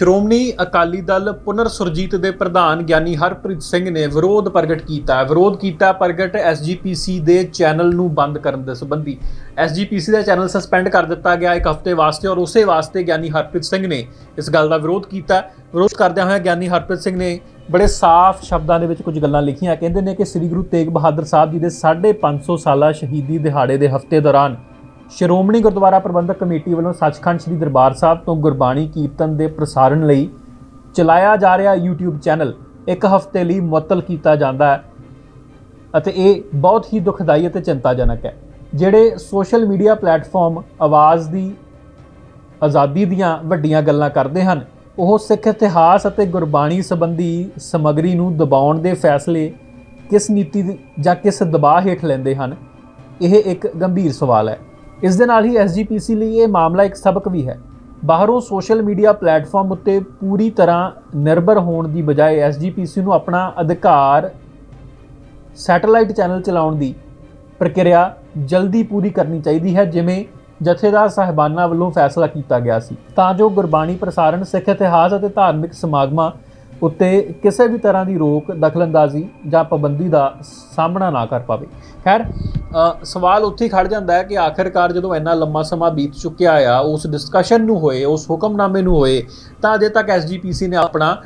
ਸ਼੍ਰੋਮਣੀ ਅਕਾਲੀ ਦਲ ਪੁਨਰ ਸੁਰਜੀਤ ਦੇ ਪ੍ਰਧਾਨ ਗਿਆਨੀ ਹਰਪ੍ਰੀਤ ਸਿੰਘ ਨੇ ਵਿਰੋਧ ਪ੍ਰਗਟ ਕੀਤਾ ਵਿਰੋਧ ਕੀਤਾ ਪ੍ਰਗਟ ਐਸਜੀਪੀਸੀ ਦੇ ਚੈਨਲ ਨੂੰ ਬੰਦ ਕਰਨ ਦੇ ਸੰਬੰਧੀ। ਐਸਜੀਪੀਸੀ ਦਾ ਚੈਨਲ ਸਸਪੈਂਡ ਕਰ ਦਿੱਤਾ ਗਿਆ ਇੱਕ ਹਫ਼ਤੇ ਵਾਸਤੇ ਔਰ ਉਸੇ ਵਾਸਤੇ ਗਿਆਨੀ ਹਰਪ੍ਰੀਤ ਸਿੰਘ ਨੇ ਇਸ ਗੱਲ ਦਾ ਵਿਰੋਧ ਕੀਤਾ ਵਿਰੋਧ ਕਰਦਿਆਂ ਹੋਇਆ ਗਿਆਨੀ ਹਰਪ੍ਰੀਤ ਸਿੰਘ ਨੇ ਬੜੇ ਸਾਫ਼ ਸ਼ਬਦਾਂ ਦੇ ਵਿੱਚ ਕੁਝ ਗੱਲਾਂ ਲਿਖੀਆਂ। ਕਹਿੰਦੇ ਨੇ ਕਿ ਸ੍ਰੀ ਗੁਰੂ ਤੇਗ ਬਹਾਦਰ ਸਾਹਿਬ ਜੀ ਦੇ 550 ਸਾਲਾ ਸ਼ਹੀਦੀ ਦਿਹਾੜੇ ਦੇ ਹਫ਼ਤੇ ਦੌਰਾਨ ਸ਼੍ਰੋਮਣੀ ਗੁਰਦੁਆਰਾ ਪ੍ਰਬੰਧਕ ਕਮੇਟੀ ਵੱਲੋਂ ਸੱਚਖੰਡ ਸ੍ਰੀ ਦਰਬਾਰ ਸਾਹਿਬ ਤੋਂ ਗੁਰਬਾਣੀ ਕੀਰਤਨ ਦੇ ਪ੍ਰਸਾਰਣ ਲਈ ਚਲਾਇਆ ਜਾ ਰਿਹਾ YouTube ਚੈਨਲ ਇੱਕ ਹਫ਼ਤੇ ਲਈ ਮੁਅੱਤਲ ਕੀਤਾ ਜਾਂਦਾ ਹੈ ਅਤੇ ਇਹ ਬਹੁਤ ਹੀ ਦੁਖਦਾਈ ਅਤੇ ਚਿੰਤਾਜਨਕ ਹੈ, ਜਿਹੜੇ ਸੋਸ਼ਲ ਮੀਡੀਆ ਪਲੇਟਫਾਰਮ ਆਵਾਜ਼ ਦੀ ਆਜ਼ਾਦੀ ਦੀਆਂ ਵੱਡੀਆਂ ਗੱਲਾਂ ਕਰਦੇ ਹਨ, ਉਹ ਸਿੱਖ ਇਤਿਹਾਸ ਅਤੇ ਗੁਰਬਾਣੀ ਸੰਬੰਧੀ ਸਮੱਗਰੀ ਨੂੰ ਦਬਾਉਣ ਦੇ ਫੈਸਲੇ ਕਿਸ ਨੀਤੀ ਦੀ- ਜਾਂ ਕਿਸ ਦਬਾਅ ਹੇਠ ਲੈਂਦੇ ਹਨ, ਇਹ ਇੱਕ ਗੰਭੀਰ ਸਵਾਲ ਹੈ। ਇਸ ਦੇ ਨਾਲ ਹੀ ਐਸਜੀਪੀਸੀ ਲਈ ਇਹ ਮਾਮਲਾ ਇੱਕ ਸਬਕ ਵੀ ਹੈ। ਬਾਹਰੋਂ ਸੋਸ਼ਲ ਮੀਡੀਆ ਪਲੇਟਫਾਰਮ ਉੱਤੇ ਪੂਰੀ ਤਰ੍ਹਾਂ ਨਿਰਭਰ ਹੋਣ ਦੀ ਬਜਾਏ ਐਸਜੀਪੀਸੀ ਨੂੰ ਆਪਣਾ ਅਧਿਕਾਰ ਸੈਟੇਲਾਈਟ ਚੈਨਲ ਚਲਾਉਣ ਦੀ ਪ੍ਰਕਿਰਿਆ ਜਲਦੀ ਪੂਰੀ ਕਰਨੀ ਚਾਹੀਦੀ ਹੈ, ਜਿਵੇਂ ਜਥੇਦਾਰ ਸਾਹਿਬਾਨਾਂ ਵੱਲੋਂ ਫੈਸਲਾ ਕੀਤਾ ਗਿਆ ਸੀ। ਤਾਂ ਜੋ ਗੁਰਬਾਣੀ ਪ੍ਰਸਾਰਣ, ਸਿੱਖ ਇਤਿਹਾਸ ਅਤੇ ਧਾਰਮਿਕ ਸਮਾਗਮਾਂ ਉੱਤੇ ਕਿਸੇ ਵੀ ਤਰ੍ਹਾਂ ਦੀ ਰੋਕ, ਦਖਲਅੰਦਾਜ਼ੀ ਜਾਂ ਪਾਬੰਦੀ ਦਾ ਸਾਹਮਣਾ ਨਾ ਕਰ ਪਾਵੇ। ਖੈਰ ਸਵਾਲ ਉੱਥੇ ਹੀ ਖੜ ਜਾਂਦਾ ਹੈ ਕਿ ਆਖਿਰਕਾਰ ਜਦੋਂ ਇੰਨਾ ਲੰਮਾ ਸਮਾਂ ਬੀਤ ਚੁੱਕਿਆ ਆ, ਉਸ ਡਿਸਕਸ਼ਨ ਨੂੰ ਹੋਏ, ਉਸ ਹੁਕਮਨਾਮੇ ਨੂੰ ਹੋਏ, ਤਾਂ ਅਜੇ ਤੱਕ ਐਸਜੀਪੀਸੀ ਨੇ ਆਪਣਾ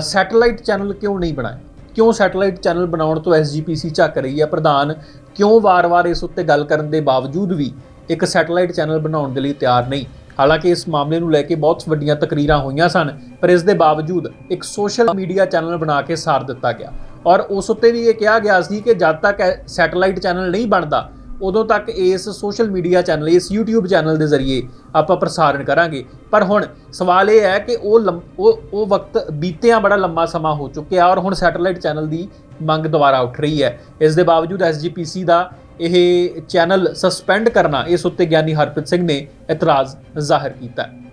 ਸੈਟੇਲਾਈਟ ਚੈਨਲ ਕਿਉਂ ਨਹੀਂ ਬਣਾਇਆ? ਕਿਉਂ ਸੈਟੇਲਾਈਟ ਚੈਨਲ ਬਣਾਉਣ ਤੋਂ ਐਸਜੀਪੀਸੀ ਝੱਕ ਰਹੀ ਹੈ? ਪ੍ਰਧਾਨ, ਕਿਉਂ ਵਾਰ-ਵਾਰ ਇਸ ਉੱਤੇ ਗੱਲ ਕਰਨ ਦੇ ਬਾਵਜੂਦ ਵੀ ਇੱਕ ਸੈਟੇਲਾਈਟ ਚੈਨਲ ਬਣਾਉਣ ਦੇ ਲਈ ਤਿਆਰ ਨਹੀਂ? ਹਾਲਾਂਕਿ ਇਸ ਮਾਮਲੇ ਨੂੰ ਲੈ ਕੇ ਬਹੁਤ ਵੱਡੀਆਂ ਤਕਰੀਰਾਂ ਹੋਈਆਂ ਸਨ, ਪਰ ਇਸ ਦੇ ਬਾਵਜੂਦ ਇੱਕ ਸੋਸ਼ਲ ਮੀਡੀਆ ਚੈਨਲ ਬਣਾ ਕੇ ਸਾਰ ਦਿੱਤਾ ਗਿਆ। ਔਰ ਉਸ ਉੱਤੇ ਵੀ ਇਹ ਕਿਹਾ ਗਿਆ ਸੀ ਕਿ ਜਦ ਤੱਕ ਸੈਟੇਲਾਈਟ ਚੈਨਲ ਨਹੀਂ ਬਣਦਾ, ਉਦੋਂ ਤੱਕ ਇਸ ਸੋਸ਼ਲ ਮੀਡੀਆ ਚੈਨਲ, ਇਸ YouTube ਚੈਨਲ ਦੇ ਜ਼ਰੀਏ ਆਪਾਂ ਪ੍ਰਸਾਰਣ ਕਰਾਂਗੇ। ਪਰ ਹੁਣ ਸਵਾਲ ਇਹ ਹੈ ਕਿ ਉਹ ਲੰਮ- ਉਹ ਉਹ ਵਕਤ ਬੀਤਿਆਂ ਬੜਾ ਲੰਮਾ ਸਮਾਂ ਹੋ ਚੁੱਕਿਆ ਔਰ ਹੁਣ ਸੈਟੇਲਾਈਟ ਚੈਨਲ ਦੀ ਮੰਗ ਦੁਬਾਰਾ ਉੱਠ ਰਹੀ ਹੈ। ਇਸ ਦੇ ਬਾਵਜੂਦ SGPC ਦਾ ਇਹ ਚੈਨਲ ਸਸਪੈਂਡ ਕਰਨਾ, ਇਸ ਉੱਤੇ ਗਿਆਨੀ ਹਰਪ੍ਰੀਤ ਸਿੰਘ ਨੇ ਇਤਰਾਜ਼ ਜ਼ਾਹਿਰ ਕੀਤਾ। ਹੈ